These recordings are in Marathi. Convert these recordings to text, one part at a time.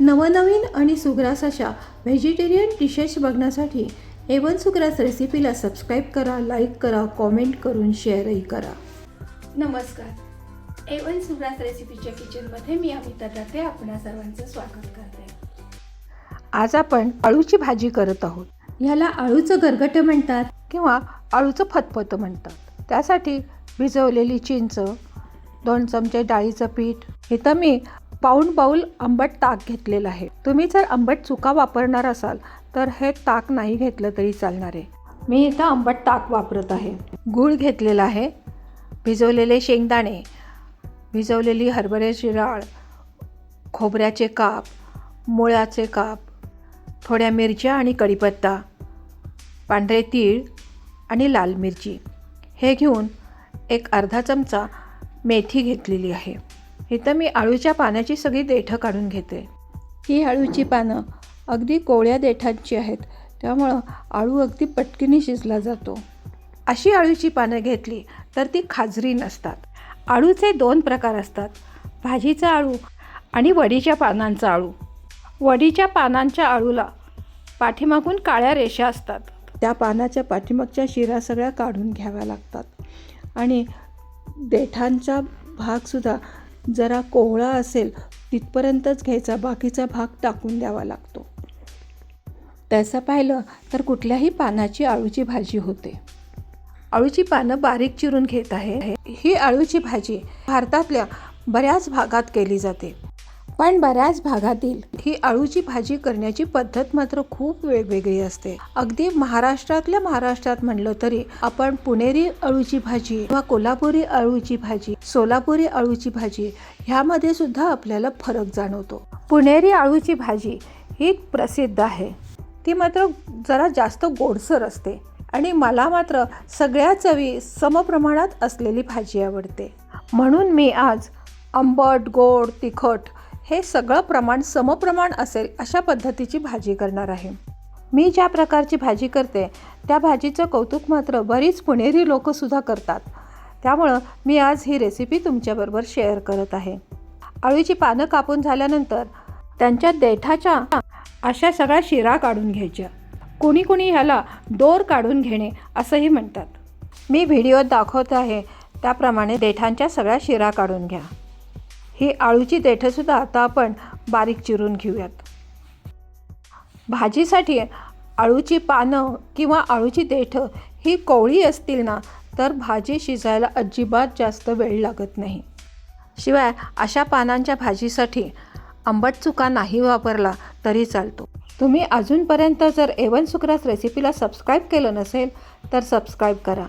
नवनवीन आणि सुग्रास अशा व्हेजिटेरियन डिशेस बघण्यासाठी एवन सुग्रास रेसिपीला सबस्क्राईब करा लाईक करा कॉमेंट करून शेअरही करा. नमस्कार. एवन सुग्रास रेसिपीच्या किचनमध्ये मी अमिता दाते आपणा सर्वांचं स्वागत करते. आज आपण अळूची भाजी करत आहोत. ह्याला अळूचं गरगटं म्हणतात किंवा अळूचं फतफतं म्हणतात. त्यासाठी भिजवलेली चिंच दोन चमचे डाळीचं पीठ इथं मी पाऊण बाऊल आंबट ताक घेतलेलं आहे. तुम्ही जर आंबट चुका वापरणार असाल तर हे ताक नाही घेतलं तरी चालणार आहे. मी इथं आंबट ताक वापरत आहे. गूळ घेतलेला आहे. भिजवलेले शेंगदाणे भिजवलेली हरभऱ्याची डाळ खोबऱ्याचे काप मुळ्याचे काप थोड्या मिरच्या आणि कढीपत्ता पांढरे तीळ आणि लाल मिरची. हे घेऊन एक अर्धा चमचा मेथी घेतलेली आहे. इथं मी आळूच्या पानाची सगळी देठं काढून घेते. ही आळूची पानं अगदी कोवळ्या देठांची आहेत. त्यामुळं आळू अगदी पटकीने शिजला जातो. अशी आळूची पानं घेतली तर ती खाजरी नसतात. आळूचे दोन प्रकार असतात. भाजीचा आळू आणि वडीच्या पानांचा आळू. वडीच्या पानांच्या आळूला पाठीमागून काळ्या रेषा असतात. त्या पानाच्या पाठीमागच्या शिरा सगळ्या काढून घ्याव्या लागतात. आणि देठांचा भागसुद्धा जरा कोहळा असेल तिथपर्यंतच घ्यायचा. बाकीचा भाग टाकून द्यावा लागतो. तसं पाहिलं तर कुठल्याही पानाची आळूची भाजी होते. आळूची पानं बारीक चिरून घेत आहे. ही आळूची भाजी भारतातल्या बऱ्याच भागात केली जाते. पण बऱ्याच भागातील. ही आळूची भाजी करण्याची पद्धत मात्र खूप वेगवेगळी असते. अगदी महाराष्ट्रातल्या महाराष्ट्रात म्हणलं तरी आपण पुणेरी अळूची भाजी किंवा कोल्हापुरी अळूची भाजी सोलापुरी अळूची भाजी ह्यामध्ये सुद्धा आपल्याला फरक जाणवतो. पुणेरी अळूची भाजी ही प्रसिद्ध आहे. ती मात्र जरा जास्त गोडसर असते आणि मला मात्र सगळ्या चवी समप्रमाणात असलेली भाजी आवडते. म्हणून मी आज आंबट गोड तिखट हे सगळं प्रमाण समप्रमाण असेल अशा पद्धतीची भाजी करणार आहे. मी ज्या प्रकारची भाजी करते त्या भाजीचं कौतुक मात्र बरीच पुणेरी लोकंसुद्धा करतात. त्यामुळं मी आज ही रेसिपी तुमच्याबरोबर शेअर करत आहे. अळूची पानं कापून झाल्यानंतर त्यांच्या देठाच्या अशा सगळ्या शिरा काढून घ्यायच्या. कोणी कोणी ह्याला दोर काढून घेणे असंही म्हणतात. मी व्हिडिओत दाखवत आहे त्याप्रमाणे देठांच्या सगळ्या शिरा काढून घ्या. ही आळूची देठंसुद्धा आता आपण बारीक चिरून घेऊयात. भाजीसाठी आळूची पानं किंवा आळूची देठं ही कोवळी असतील ना तर भाजी शिजायला अजिबात जास्त वेळ लागत नाही. शिवाय अशा पानांच्या भाजीसाठी आंबट चुका नाही वापरला तरी चालतो. तुम्ही अजूनपर्यंत जर एवन सुक्रास रेसिपीला सबस्क्राईब केलं नसेल तर सबस्क्राईब करा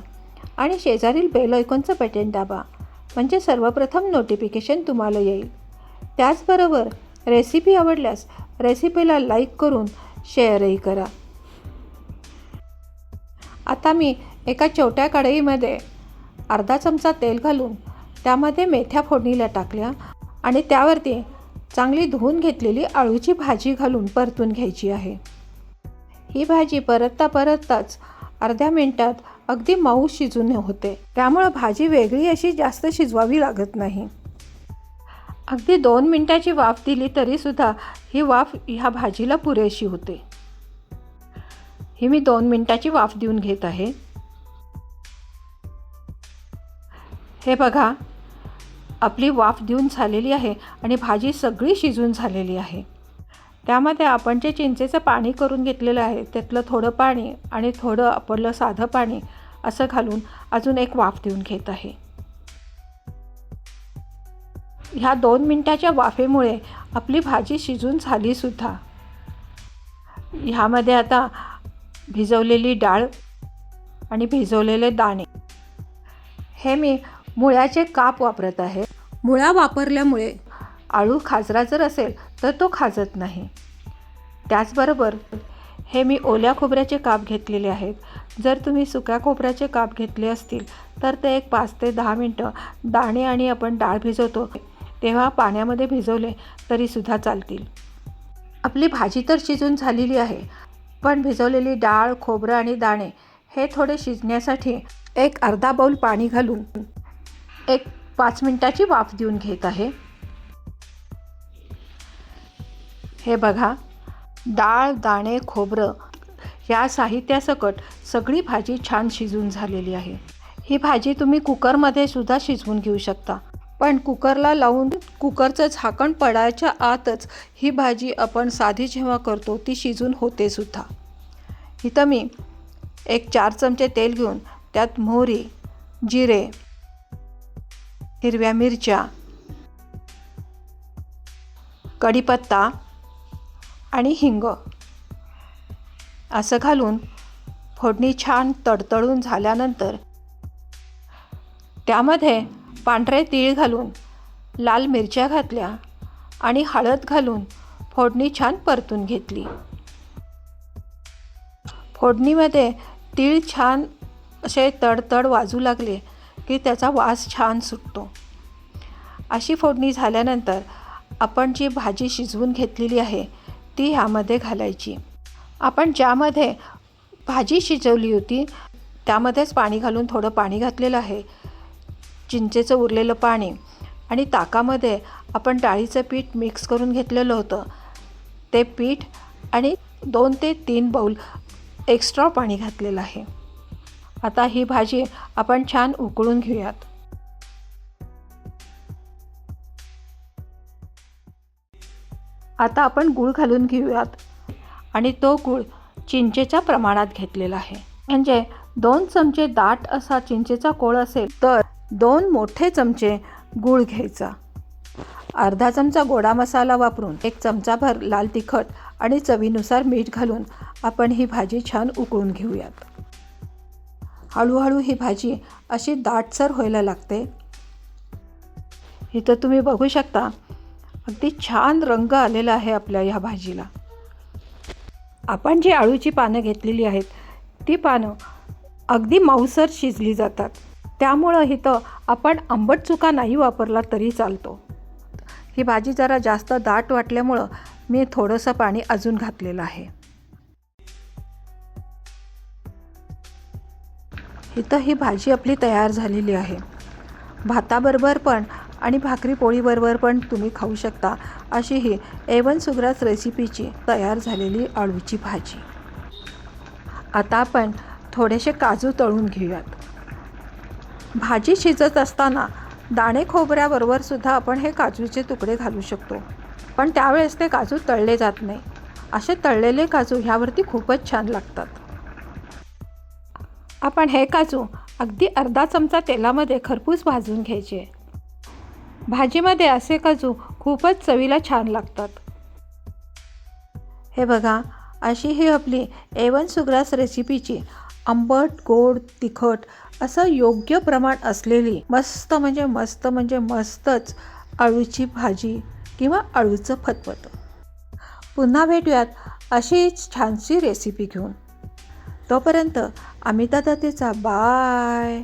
आणि शेजारील बेल ऐकॉनचं बटन दाबा. म्हणजे सर्वप्रथम नोटिफिकेशन तुम्हाला येईल. त्याचबरोबर रेसिपी आवडल्यास रेसिपीला लाईक करून शेअरही करा. आता मी एका छोट्या कढईमध्ये अर्धा चमचा तेल घालून त्यामध्ये मेथ्या फोडणीला टाकल्या आणि त्यावरती चांगली धुवून घेतलेली आळूची भाजी घालून परतून घ्यायची आहे. ही भाजी परतता परतताच अर्ध्या मिनटात अगदी मऊ शिजून होते. त्यामुळं भाजी वेगळी अशी जास्त शिजवावी लागत नाही. अगदी दोन मिनटाची वाफ दिली तरीसुद्धा ही वाफ ह्या भाजीला पुरेशी होते. ही मी दोन मिनटाची वाफ देऊन घेत आहे. हे बघा आपली वाफ देऊन झालेली आहे आणि भाजी सगळी शिजून झालेली आहे. त्यामध्ये आपण जे चिंचेचं पाणी करून घेतलेलं आहे त्यातलं थोडं पाणी आणि थोडं आपलं साधं पाणी असं घालून अजून एक वाफ देऊन घेत आहे. ह्या दोन मिनटाच्या वाफेमुळे आपली भाजी शिजून झालीसुद्धा ह्यामध्ये आता भिजवलेली डाळ आणि भिजवलेले दाणे. हे मी मुळ्याचे काप वापरत आहे. मुळा वापरल्यामुळे आळू खाजरा जर असेल तर तो खाजत नाही. त्याचबरोबर हे मी ओल्या खोबऱ्याचे काप घेतलेले आहेत. जर तुम्ही सुक्या खोबऱ्याचे काप घेतले असतील तर ते एक पाच ते दहा मिनटं दाणे आणि आपण डाळ भिजवतो. तेव्हा पाण्यामध्ये भिजवले तरीसुद्धा चालतील. आपली भाजी तर शिजून झालेली आहे पण भिजवलेली डाळ खोबरं आणि दाणे हे थोडे शिजण्यासाठी एक अर्धा बाऊल पाणी घालून एक पाच मिनटाची वाफ देऊन घेत आहे. हे बघा डाळ दाणे खोबरं या साहित्यासकट सगळी भाजी छान शिजून झालेली आहे. ही भाजी तुम्ही कुकरमध्ये सुद्धा शिजवून घेऊ शकता. पण कुकरला लावून कुकरचं झाकण पडायच्या आतच ही भाजी आपण साधी जेव्हा करतो ती शिजून होते सुद्धा. इथं मी एक चार चमचे तेल घेऊन त्यात मोहरी जिरे हिरव्या मिरच्या कढीपत्ता आणि हिंग असं घालून फोडणी छान तडतडून झाल्यानंतर त्यामध्ये पांढरे तीळ घालून लाल मिरच्या घातल्या आणि हळद घालून फोडणी छान परतून घेतली. फोडणीमध्ये तीळ छान असे तडतड वाजू लागले की त्याचा वास छान सुटतो. अशी फोडणी झाल्यानंतर आपण जी भाजी शिजवून घेतलेली आहे ती ह्यामध्ये घालायची. आपण ज्यामध्ये भाजी शिजवली होती. त्यामध्येच पाणी घालून थोडं पाणी घातलेलं आहे. चिंचेचं उरलेलं पाणी आणि ताकामध्ये आपण डाळीचं पीठ मिक्स करून घेतलेलं होतं. ते पीठ आणि दोन ते तीन बाऊल एक्स्ट्रा पाणी घातलेलं आहे. आता ही भाजी आपण छान उकळून घेऊयात. आता आपण गूळ घालून घेऊयात. आणि तो गूळ चिंचेच्या प्रमाणात घेतलेला आहे. म्हणजे दोन चमचे दाट असा चिंचेचा कोळ असेल तर दोन मोठे चमचे गूळ घ्यायचा. अर्धा चमचा गोडा मसाला वापरून एक चमचाभर लाल तिखट आणि चवीनुसार मीठ घालून आपण ही भाजी छान उकळून घेऊयात. हळूहळू ही भाजी अशी दाटसर व्हायला लागते. इथं तुम्ही बघू शकता अगदी छान रंग आलेला आहे आपल्या ह्या भाजीला. आपण जी आळूची पानं घेतलेली आहेत ती पानं अगदी मांसर शिजली जातात. त्यामुळं इथं आपण आंबट चुका नाही वापरला तरी चालतो. ही भाजी जरा जास्त दाट वाटल्यामुळं मी थोडंसं पाणी अजून घातलेलं आहे. इथं ही भाजी आपली तयार झालेली आहे. भाताबरोबर पण आणि भाकरी पोळीबरोबर पण तुम्ही खाऊ शकता अशी ही एवन सुग्रास रेसिपीची तयार झालेली अळूची भाजी. आता आपण थोडेसे काजू तळून घेऊयात. भाजी शिजत असताना दाणे खोबऱ्याबरोबर सुद्धा आपण हे काजूचे तुकडे घालू शकतो. पण त्यावेळेस ते काजू तळले जात नाही. असे तळलेले काजू ह्यावरती खूपच छान लागतात. आपण हे काजू अगदी अर्धा चमचा तेलामध्ये खरपूस भाजून घ्यायचे. भाजीमध्ये असे काजू खूपच चवीला छान लागतात. हे बघा अशी ही आपली एवन सुग्रास रेसिपीची आंबट गोड तिखट असं योग्य प्रमाण असलेली मस्त म्हणजे मस्त म्हणजे मस्तच अळूची भाजी किंवा अळूचं फतफत पुन्हा भेटूयात अशीच छानशी रेसिपी घेऊन. तोपर्यंत अमिता दत्तेचा बाय